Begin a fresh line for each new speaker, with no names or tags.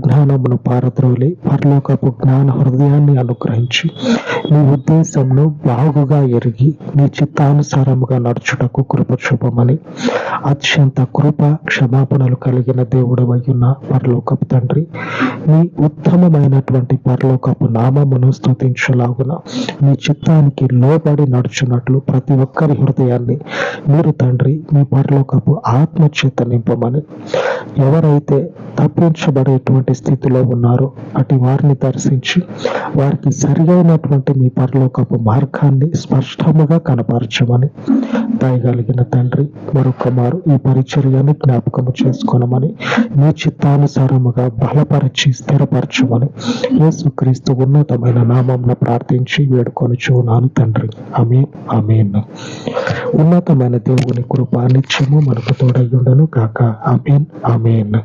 జ్ఞానమును పారద్రోలి. పరలోకపు జ్ఞాన హృదయాన్ని అనుగ్రహించి నీ ఉద్దేశంను బాగుగా ఎరిగి నీ చిత్తానుసారముగా నడుచుటకు కృప చూపమని అత్యంత కృప క్షమాపణలు కలిగిన దేవుడు అయ్యున్న పరలోకపు తండ్రి నీ ఉత్తమమైనటువంటి పరలోకపు నామమును స్థుతించలాగున నీ చిత్తానికి లోబడి నడుచున్నట్లు ప్రతి ఒక్కరి హృదయాన్ని మీరు తండ్రి మీ పరలోకపు ఆత్మచేత నింపమని ఎవరైతే తప్పించబడేటువంటి స్థితిలో ఉన్నారో అటు వారిని దర్శించి వారికి సరియైనటువంటి మీ పరలోకపు మార్గాన్ని స్పష్టముగా కనపరచమని దయగలిగిన తండ్రి మరొక మారు ఈ పరిచర్యను జ్ఞాపకము చేసుకోనమని మీ చిత్తానుసారముగా బలపరిచి స్థిరపరచమని యేసుక్రీస్తు ఉన్నతమైన నామంన ప్రార్థించి వేడుకొని చూనాను తండ్రి. అమీన్ అమీన్ ఉన్నతమైన దేవుని కృప నిత్యము మనకు తోడయ్యుండను కాక ఆమెన్ ఆమెన్.